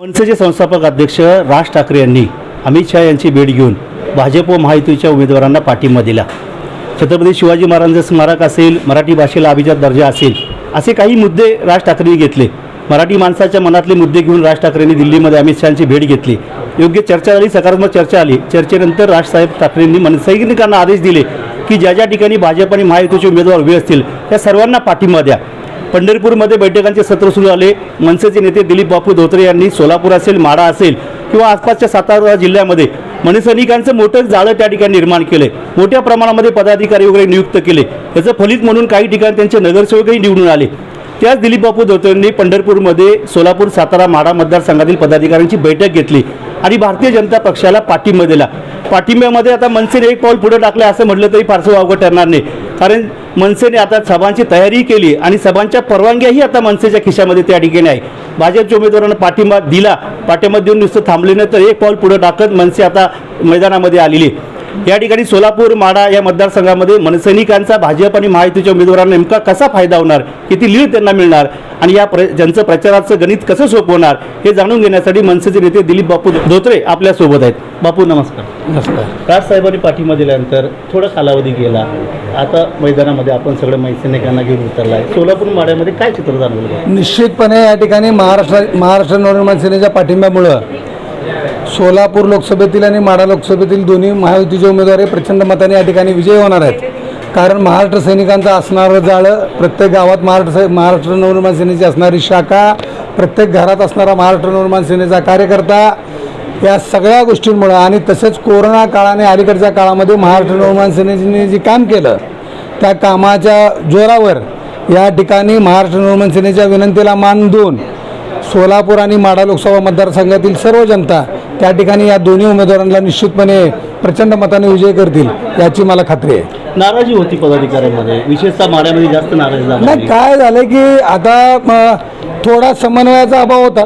मनसेचे संस्थापक अध्यक्ष राज ठाकरे यांनी अमित शहा यांची भेट घेऊन भाजप व महायुतीच्या उमेदवारांना पाठिंबा दिला. छत्रपती शिवाजी महाराजांचं स्मारक असेल मराठी भाषेला अभिजात दर्जा असेल असे काही मुद्दे राज ठाकरेंनी घेतले. मराठी माणसाच्या मनातले मुद्दे घेऊन राज ठाकरेंनी दिल्लीमध्ये अमित शहाची भेट घेतली. योग्य चर्चा झाली सकारात्मक चर्चा आली. चर्चेनंतर राजसाहेब ठाकरेंनी मन सैनिकांना आदेश दिले की ज्या ज्या ठिकाणी भाजप आणि महायुतीचे उमेदवार उभे असतील त्या सर्वांना पाठिंबा द्या. पंढरपूरमध्ये बैठकांचे सत्र सुरू झाले. मनसेचे नेते दिलीप बापू धोत्रे यांनी सोलापूर असेल माडा असेल किंवा आसपासच्या सातारा जिल्ह्यामध्ये मनसैनिकांचं मोठं जाळं त्या ठिकाणी निर्माण केले मोठ्या प्रमाणामध्ये पदाधिकारी वगैरे नियुक्त केले. याचं फलित म्हणून काही ठिकाणी त्यांचे नगरसेवकही निवडून आले. त्याच दिलीप बापू धोत्रेंनी पंढरपूरमध्ये सोलापूर सातारा माडा मतदारसंघातील पदाधिकाऱ्यांची बैठक घेतली आणि भारतीय जनता पक्षाला पाठिंबा दिला. पाठिंब्यामध्ये आता मनसेने एक पाऊल पुढे टाकलं असं म्हटलं तरी फारसं वावगं ठरणार नाही. कारण मनसेने आता सभांची तयारी केली आणि सभांच्या परवानग्याही आता मनसेच्या खिशामध्ये त्या ठिकाणी आहे. भाजपच्या उमेदवारांना पाठिंबा दिला. पाठिंबा देऊन नुसतं थांबले नाही तर एक पाऊल पुढे टाकत मनसे आता मैदानामध्ये आलेली या ठिकाणी सोलापूर माडा या मतदारसंघामध्ये मनसैनिकांचा भाजप आणि महायुतीच्या उमेदवारांना नेमका कसा फायदा होणार? किती लीड त्यांना मिळणार? आणि या प्र ज्यांचं प्रचाराचं गणित कसं सोपवणार हे जाणून घेण्यासाठी मनसेचे नेते दिलीप बापू धोत्रे आपल्यासोबत आहेत. बापू नमस्कार. नमस्कार. राजसाहेबांनी पाठिंबा दिल्यानंतर थोडा कालावधी गेला. आता मैदानामध्ये आपण सगळं मैसैनिकांना घेऊन उतरलाय. सोलापूर माड्यामध्ये काय चित्र जाणवलं? निश्चितपणे या ठिकाणी महाराष्ट्र महाराष्ट्र नवनिर्माण सेनेच्या पाठिंब्यामुळं सोलापूर लोकसभेतील आणि माडा लोकसभेतील दोन्ही महायुतीचे उमेदवार हे प्रचंड मताने या ठिकाणी विजयी होणार आहेत. कारण महाराष्ट्र सैनिकांचं असणारं जाळं प्रत्येक गावात महाराष्ट्र महाराष्ट्र नवनिर्माण सेनेची असणारी शाखा प्रत्येक घरात असणारा महाराष्ट्र नवनिर्माण सेनेचा कार्यकर्ता या सगळ्या गोष्टींमुळं आणि तसेच कोरोना काळाने अलीकडच्या काळामध्ये महाराष्ट्र नवनिर्माण सेनेने जे काम केलं त्या कामाच्या जोरावर या ठिकाणी महाराष्ट्र नवनिर्माण सेनेच्या विनंतीला मान देऊन सोलापूर आणि माढा लोकसभा मतदारसंघातील सर्व जनता त्या ठिकाणी या दोन्ही उमेदवारांना निश्चितपणे प्रचंड मताने विजय करतील याची मला खात्री आहे. नाराजी होती पदाधिकाऱ्यांमध्ये विशेषतः माड्यामध्ये जास्त नाराजी नाही काय झालं की आता म, थोडा समन्वयाचा अभाव होता.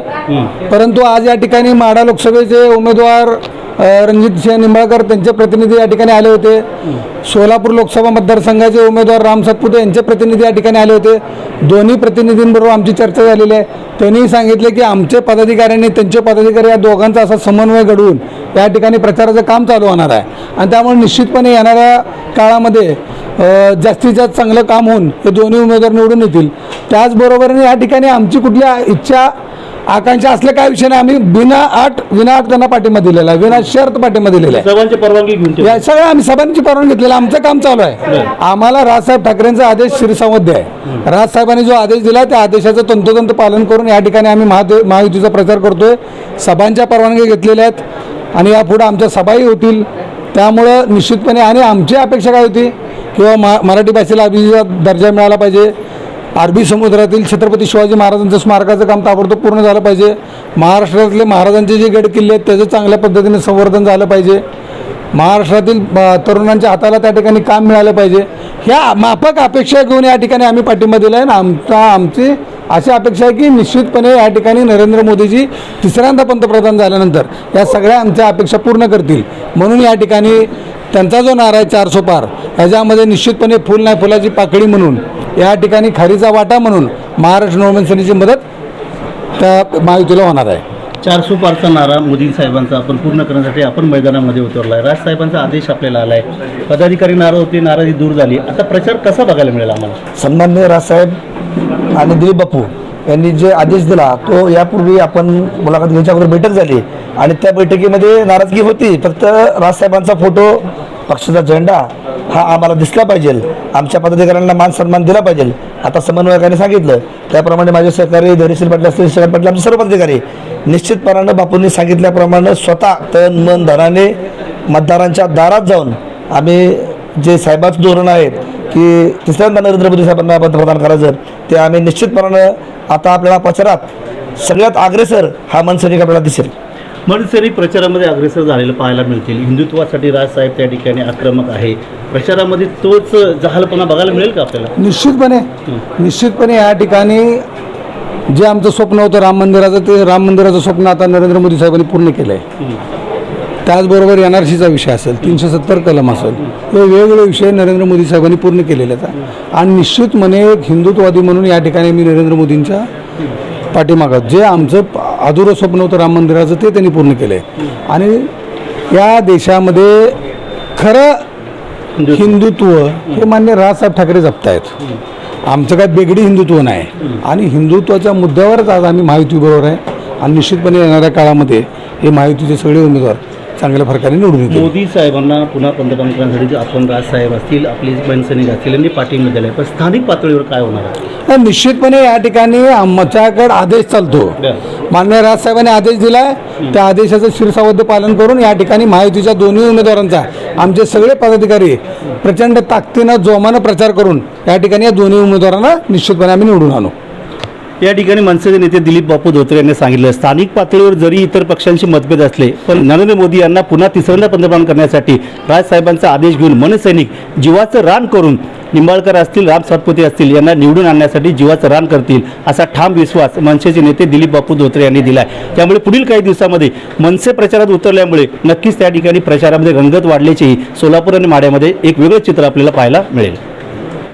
परंतु आज या ठिकाणी माढा लोकसभेचे उमेदवार अ, रणजित सिंह निंबाळकर त्यांचे प्रतिनिधी या ठिकाणी आले होते. सोलापूर लोकसभा मतदारसंघाचे उमेदवार राम सातपुते यांचे प्रतिनिधी या ठिकाणी आले होते. दोन्ही प्रतिनिधींबरोबर आमची चर्चा झालेली आहे. त्यांनी सांगितले की आमचे पदाधिकाऱ्यांनी त्यांचे पदाधिकारी या दोघांचा असा समन्वय घडवून या ठिकाणी प्रचाराचं काम चालू होणार आहे. आणि त्यामुळे निश्चितपणे येणाऱ्या काळामध्ये जास्तीत जास्त चांगलं काम होऊन हे दोन्ही उमेदवार निवडून येतील. त्याचबरोबरीने या ठिकाणी आमची कुठल्या इच्छा आकांक्षा असल्या काय विषय नाही. आम्ही बिना आठ विना आठ त्यांना पाठिंबा दिलेला आहे. विना शर्त पाठिंबा दिलेला आहे. सर्वांची परवानगी घेऊन ठेवली. या सगळ्या आम्ही सभांची परवानगी घेतलेलं. आहे. आमचं काम चालू आहे. आम्हाला राजसाहेब ठाकरेंचा आदेश श्रीसंवध्य आहे राजसाहेबांनी जो आदेश दिला त्या आदेशाचं तंतोतंत पालन करून या ठिकाणी आम्ही महादे महायुतीचा प्रचार करतोय. सभांच्या परवानगी घेतलेल्या आहेत आणि यापुढे आमच्या सभाही होतील. त्यामुळं निश्चितपणे आणि आमची अपेक्षा काय होती? किंवा मा मराठी भाषेला अभिजात दर्जा मिळाला पाहिजे. अरबी समुद्रातील छत्रपती शिवाजी महाराजांचं स्मारकाचं काम ताबडतोब पूर्ण झालं पाहिजे. महाराष्ट्रातले महाराजांचे जे गड किल्ले आहेत त्याचं चांगल्या पद्धतीने संवर्धन झालं पाहिजे. महाराष्ट्रातील तरुणांच्या हाताला त्या ठिकाणी काम मिळालं पाहिजे. ह्या माफक अपेक्षा घेऊन या ठिकाणी आम्ही पाठिंबा दिला आहे आणि आमचा आमची अशी अपेक्षा आहे की निश्चितपणे या ठिकाणी नरेंद्र मोदीजी तिसऱ्यांदा पंतप्रधान झाल्यानंतर या सगळ्या आमच्या अपेक्षा पूर्ण करतील. म्हणून या ठिकाणी त्यांचा जो नारा आहे चारसो पार ह्याच्यामध्ये निश्चितपणे फुल नाही फुलाची पाकळी म्हणून या ठिकाणी खारीचा वाटा म्हणून महाराष्ट्र नवमन सेनेची मदत त्या महायुतीला होणार आहे. चारसो पारचा नारा मोदी साहेबांचा आपण पूर्ण करण्यासाठी आपण मैदानामध्ये उतरलाय. राजसाहेबांचा आदेश आपल्याला आलाय. पदाधिकारी नाराज होते नाराजी दूर झाली. आता प्रचार कसा बघायला मिळेल आम्हाला? सन्मान्य राजसाहेब आणि दिलीप बापू यांनी जे आदेश दिला तो यापूर्वी आपण मुलाखत घ्यायच्या अगोदर बैठक झाली आणि त्या बैठकीमध्ये नाराजगी होती. फक्त राजसाहेबांचा फोटो पक्षाचा झेंडा हा आम्हाला दिसला पाहिजे. आमच्या पदाधिकाऱ्यांना मान सन्मान दिला पाहिजे. आता समन्वयकाने सांगितलं. त्याप्रमाणे माझे सहकारी धैर्यशील पाटील असतील श्रीकांत पाटील आमचे सर्व पदाधिकारी. निश्चितपणानं बापूंनी सांगितल्याप्रमाणे स्वतः तन मन धनाने मतदारांच्या दारात जाऊन आम्ही जे साहेबाचं धोरण आहे की तिसऱ्यांदा नरेंद्र मोदी साहेबांना पंतप्रधान करायचं ते आम्ही निश्चितपणानं आता आपल्याला प्रचारात सगळ्यात अग्रेसर हा मनसैनिक आपल्याला दिसेल. मनसेनी प्रचारामध्ये अग्रेसर झालेलं पाहायला मिळतील. हिंदुत्वासाठी राजसाहेब त्या ठिकाणी आक्रमक आहे. प्रचारामध्ये तोच जहालपणा बघायला मिळेल का आपल्याला? निश्चितपणे. निश्चितपणे या ठिकाणी जे आमचं स्वप्न होतं राम मंदिराचं ते राम मंदिराचं स्वप्न आता नरेंद्र मोदी साहेबांनी पूर्ण केलं आहे त्याचबरोबर एन आर सीचा विषय असेल तीनशे सत्तर कलम असेल हे वेगवेगळे विषय नरेंद्र मोदी साहेबांनी पूर्ण केलेले आहेत. आणि निश्चितपणे एक हिंदुत्ववादी म्हणून या ठिकाणी मी नरेंद्र मोदींच्या पाठीमागं. जे आमचं अधुरं स्वप्न होतं राम मंदिराचं ते त्यांनी पूर्ण केलं आहे आणि या देशामध्ये खरं हिंदुत्व. हे मान्य राजसाहेब ठाकरे जपतायत. आमचं काय बेगडी हिंदुत्व नाही. आणि हिंदुत्वाच्या मुद्द्यावरच आज आम्ही महायुतीबरोबर आहे. आणि निश्चितपणे येणाऱ्या काळामध्ये हे महायुतीचे सगळे उमेदवार चांगल्या फरकाने निवडून येतील. मोदी साहेबांना पुन्हा पंतप्रधान करण्यासाठी आपण राजसाहेब असतील आपली बनसैनिक असतील यांनी पाठिंबा दिला आहे पण स्थानिक पातळीवर काय होणार आहे? निश्चितपणे या ठिकाणी आमच्याकडे आदेश चालतो. मान्य राजसाहेबांनी आदेश दिलाय. त्या आदेशाचं शिरसावद्य पालन करून या ठिकाणी महायुतीच्या दोन्ही उमेदवारांचा आमचे सगळे पदाधिकारी प्रचंड ताकदीनं जोमानं प्रचार करून या ठिकाणी या दोन्ही उमेदवारांना निश्चितपणे आम्ही निवडून आणू. या ठिकाणी मनसेचे नेते दिलीप बापू धोत्रे यांनी सांगितलं स्थानिक पातळीवर जरी इतर पक्षांशी मतभेद असले पण नरेंद्र मोदी यांना पुन्हा तिसऱ्यांदा पंतप्रधान करण्यासाठी राजसाहेबांचा आदेश घेऊन मनसैनिक जीवाचं रान करून निंबाळकर असतील राम सातपुते असतील यांना निवडून आणण्यासाठी जीवाचं रान करतील असा ठाम विश्वास मनसेचे नेते दिलीप बापू धोत्रे यांनी दिला आहे त्यामुळे पुढील काही दिवसामध्ये मनसे प्रचारात उतरल्यामुळे नक्कीच त्या ठिकाणी प्रचारामध्ये रंगत वाढल्याचेही सोलापूर आणि माड्यामध्ये एक वेगळं चित्र आपल्याला पाहायला मिळेल.